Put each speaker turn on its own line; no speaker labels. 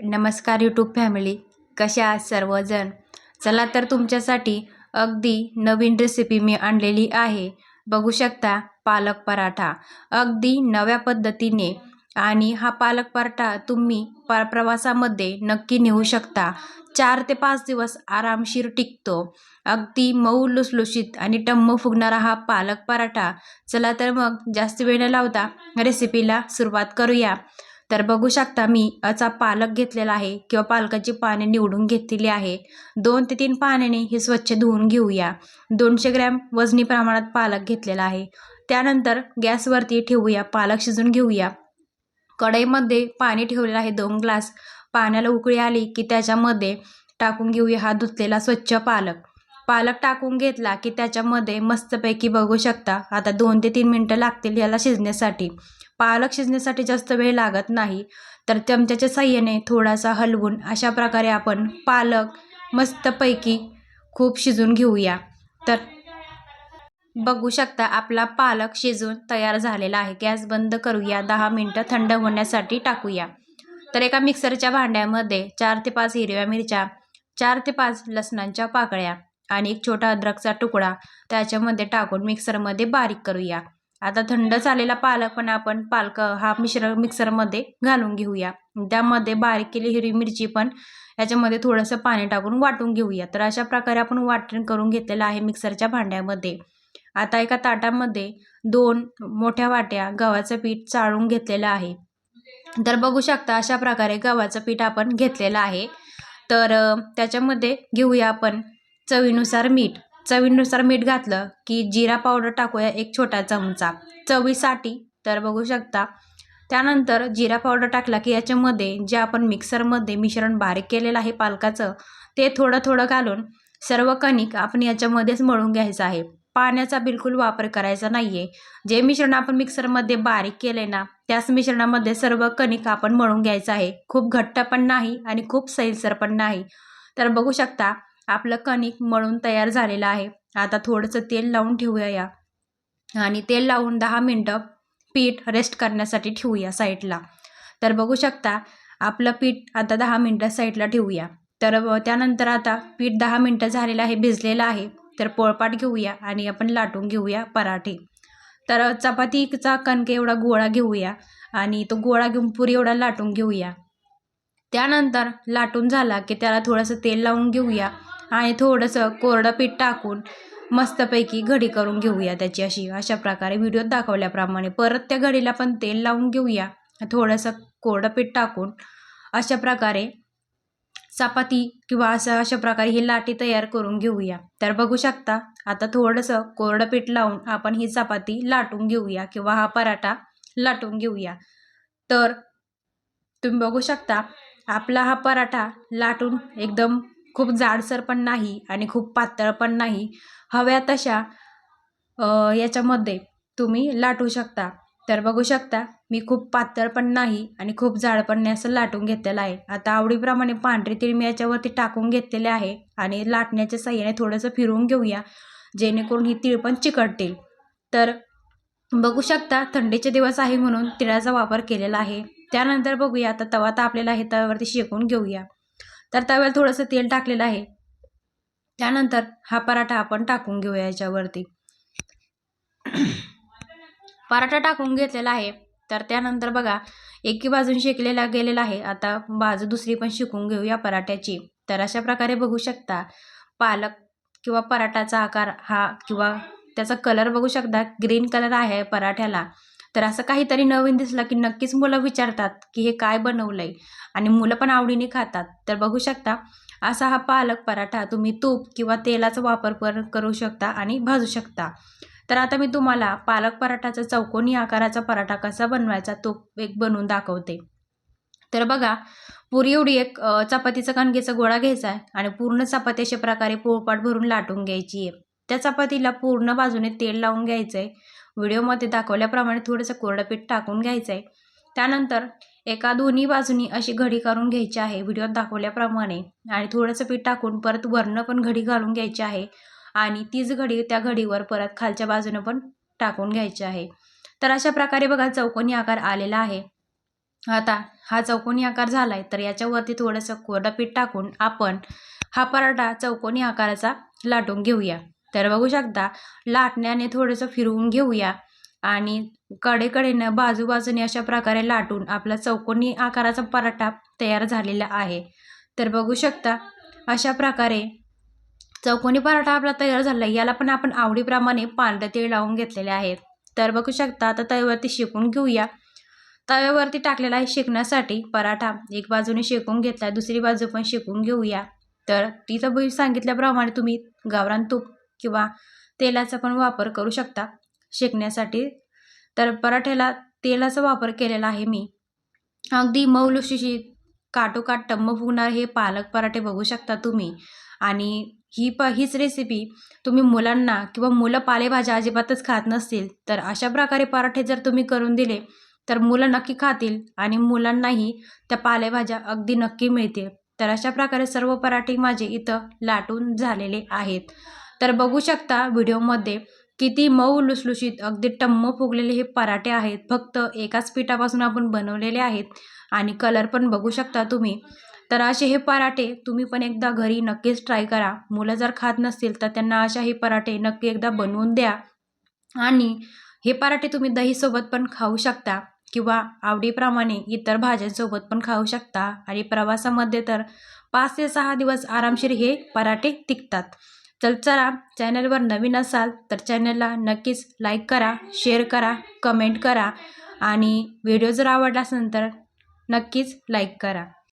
नमस्कार YouTube family कशा आहात सर्वजण? चला तर तुमच्यासाठी अगदी नवीन रेसिपी मी आणलेली आहे. बघू शकता पालक पराठा. अगदी नव्या पद्धतीने आणि हा पालक पराठा तुम्ही प प्रवासामध्ये नक्की नेऊ शकता. चार ते पाच दिवस आरामशीर टिकतो. अगदी मऊ लुसलुशीत आणि टम्म फुगणारा हा पालक पराठा. चला तर मग जास्त वेळ न लावता रेसिपीला सुरुवात करूया. तर बघू शकता मी असा पालक घेतलेला आहे किंवा पालकाची पाने निवडून घेतलेली आहे. दोन ते तीन पाण्याने हे स्वच्छ धुवून घेऊया. दोनशे ग्रॅम वजनी प्रमाणात पालक घेतलेला आहे. त्यानंतर गॅसवरती ठेवूया पालक शिजून घेऊया. कढईमध्ये पाणी ठेवलेलं आहे दोन ग्लास. पाण्याला उकळी आली की त्याच्यामध्ये टाकून घेऊया हा धुतलेला स्वच्छ पालक. पालक टाकून घेतला की त्याच्यामध्ये मस्तपैकी बघू शकता. आता दोन ते तीन मिनटं लागतील याला शिजण्यासाठी. पालक शिजण्यासाठी जास्त वेळ लागत नाही तर चमच्याच्या साह्याने थोडासा हलवून अशा प्रकारे आपण पालक मस्तपैकी खूप शिजून घेऊया. तर बघू शकता आपला पालक शिजून तयार झालेला आहे. गॅस बंद करूया. दहा मिनटं थंड होण्यासाठी टाकूया. तर एका मिक्सरच्या भांड्यामध्ये चार ते पाच हिरव्या मिरच्या चार ते पाच लसणांच्या पाकळ्या आणि एक छोटा अद्रकचा तुकडा त्याच्यामध्ये टाकून मिक्सरमध्ये बारीक करूया. आता थंड झालेला पालक पण आपण पालक हा मिश्र मिक्सरमध्ये घालून घेऊया. त्यामध्ये बारीक केली हिरवी मिरची पण याच्यामध्ये थोडंसं पाणी टाकून वाटून घेऊया. तर अशा प्रकारे आपण वाटण करून घेतलेलं आहे मिक्सरच्या भांड्यामध्ये. आता एका ताटामध्ये दोन मोठ्या वाट्या गव्हाचं पीठ चाळून घेतलेलं आहे. तर बघू शकता अशा प्रकारे गव्हाचं पीठ आपण घेतलेलं आहे. तर त्याच्यामध्ये घेऊया आपण चवीनुसार मीठ. चवीनुसार मीठ घातलं की जिरा पावडर टाकूया एक छोटा चमचा. चवीसाठी तर बघू शकता. त्यानंतर जिरा पावडर टाकला की याच्यामध्ये जे आपण मिक्सरमध्ये मिश्रण बारीक केलेलं आहे पालकाचं ते थोडं थोडं घालून सर्व कणिक आपण याच्यामध्येच मळून घ्यायचं आहे. पाण्याचा बिलकुल वापर करायचा नाही आहे जे मिश्रण आपण मिक्सरमध्ये बारीक केले ना त्याच मिश्रणामध्ये सर्व कणिक आपण मळून घ्यायचं आहे. खूप घट्ट पण नाही आणि खूप सैलसर पण नाही. तर बघू शकता आपलं कणिक मळून तयार झालेलं आहे. आता थोडंसं तेल लावून ठेवूया या. आणि तेल लावून दहा मिनटं पीठ रेस्ट करण्यासाठी ठेवूया साईडला. तर बघू शकता आपलं पीठ आता दहा मिनटं साईडला ठेवूया. तर त्यानंतर आता पीठ दहा मिनटं झालेलं आहे भिजलेलं आहे. तर पोळपाट घेऊया आणि आपण लाटून घेऊया पराठे. तर चपातीचा कणके एवढा गोळा घेऊया आणि तो गोळा घेऊन पुरी एवढा लाटून घेऊया. त्यानंतर लाटून झाला की त्याला थोडंसं तेल लावून घेऊया. आणि थोडंसं कोरडं पीठ टाकून मस्तपैकी घडी करून घेऊया त्याची अशी. अशा प्रकारे व्हिडिओत दाखवल्याप्रमाणे परत त्या घडीला पण तेल लावून घेऊया. थोडंसं कोरडं पीठ टाकून अशा प्रकारे चपाती किंवा असं अशा प्रकारे ही लाटी तयार करून घेऊया. तर बघू शकता आता थोडंसं कोरडं पीठ लावून आपण ही चपाती लाटून घेऊया किंवा हा पराठा लाटून घेऊया. तर तुम्ही बघू शकता आपला हा पराठा लाटून एकदम खूप जाडसर पण नाही आणि खूप पातळ पण नाही. हव्या तशा याच्यामध्ये तुम्ही लाटू शकता. तर बघू शकता मी खूप पातळ पण नाही आणि खूप जाड पण नाही असं लाटून घेतलेलं आहे. आता आवडीप्रमाणे पांढरी तीळ मी याच्यावरती टाकून घेतलेले आहे आणि लाटण्याच्या साह्याने थोडंसं फिरवून घेऊया जेणेकरून ही तीळ पण चिकटतील. तर बघू शकता थंडीचे दिवस आहे म्हणून तिळाचा वापर केलेला आहे. त्यानंतर बघूया आता तवा तापलेला आहे तव्यावरती शेकून घेऊया. तर तव्याला थोडंसं तेल टाकलेलं आहे. त्यानंतर हा पराठा आपण टाकून घेऊया याच्यावरती. पराठा टाकून घेतलेला आहे. तर त्यानंतर बघा एकी बाजून शेकलेला गेलेला आहे. आता बाजू दुसरी पण शिकून घेऊया पराठ्याची. तर अशा प्रकारे बघू शकता पालक किंवा पराठाचा आकार हा किंवा त्याचा कलर बघू शकता. ग्रीन कलर आहे पराठ्याला. तर असं काहीतरी नवीन दिसलं की नक्कीच मुलं विचारतात की हे काय बनवलं आहे आणि मुलं पण आवडीने खातात. तर बघू शकता असा हा पालक पराठा तुम्ही तूप किंवा तेलाचा वापर पण करू शकता आणि भाजू शकता. तर आता मी तुम्हाला पालक पराठाचा चौकोनी आकाराचा पराठा कसा बनवायचा तो एक बनवून दाखवते. तर बघा पुरी एवढी एक चपातीचा कणकेचा गोळा घ्यायचा आहे आणि पूर्ण चपाती अशा प्रकारे पोळपाट भरून लाटून घ्यायची आहे. त्या चपातीला पूर्ण बाजूने तेल लावून घ्यायचं आहे व्हिडिओमध्ये दाखवल्याप्रमाणे थोडंसं कोरडं पीठ टाकून घ्यायचं आहे त्यानंतर एका दोन्ही बाजूनी अशी घडी करून घ्यायची आहे व्हिडिओत दाखवल्याप्रमाणे. आणि थोडंसं पीठ टाकून परत वरनं पण घडी घालून घ्यायची आहे. आणि तीच घडी त्या घडीवर परत खालच्या बाजूनं पण टाकून घ्यायची आहे. तर अशा प्रकारे बघा चौकोनी आकार आलेला आहे. आता हा चौकोनी आकार झाला आहे तर याच्यावरती थोडंसं कोरडं पीठ टाकून आपण हा पराठा चौकोनी आकाराचा लाटून घेऊया. तर बघू शकता लाटण्याने थोडंसं फिरवून घेऊया. आणि कडेकडेनं बाजूबाजूने अशा प्रकारे लाटून आपला चौकोनी आकाराचा पराठा तयार झालेला आहे. तर बघू शकता अशा प्रकारे चौकोनी पराठा आपला तयार झाला. आहे याला पण आपण आवडीप्रमाणे पांढरे तेल लावून घेतलेले आहेत. तर बघू शकता आता तव्यावरती शेकून घेऊया. तव्यावरती टाकलेला आहे शेकण्यासाठी पराठा. एक बाजूने शेकून घेतला दुसरी बाजू पण शेकून घेऊया. तर तिथं सांगितल्याप्रमाणे तुम्ही गावरान तूप किंवा तेलाचा पण वापर करू शकता. शेकण्यासाठी. तर पराठ्याला तेलाचा वापर केलेला आहे मी. अगदी मऊ लुसलुशीत काटोकाट टम्म फुगणार हे पालक पराठे बघू शकता तुम्ही. आणि ही प हीच रेसिपी तुम्ही मुलांना किंवा मुलं पालेभाज्या अजिबातच खात नसतील तर अशा प्रकारे पराठे जर तुम्ही करून दिले तर मुलं नक्की खातील आणि मुलांनाही त्या पालेभाज्या अगदी नक्की मिळतील. तर अशा प्रकारे सर्व पराठे माझे इथं लाटून झालेले आहेत. तर बघू शकता व्हिडिओमध्ये किती मऊ लुसलुशीत अगदी टम्म फुगलेले हे पराठे आहेत. फक्त एकाच पिठापासून आपण बनवलेले आहेत आणि कलर पण बघू शकता तुम्ही. तर असे हे पराठे तुम्ही पण एकदा घरी नक्कीच ट्राय करा. मुलं जर खात नसतील तर त्यांना अशा हे पराठे नक्की एकदा बनवून द्या. आणि हे पराठे तुम्ही दहीसोबत पण खाऊ शकता किंवा आवडीप्रमाणे इतर भाज्यांसोबत पण खाऊ शकता. आणि प्रवासामध्ये तर पाच ते सहा दिवस आरामशीर हे पराठे टिकतात. तर चला चॅनलवर नवीन असाल तर चॅनलला नक्कीच लाईक करा शेअर करा कमेंट करा आणि व्हिडिओ जर आवडला असेल तर नक्कीच लाईक करा.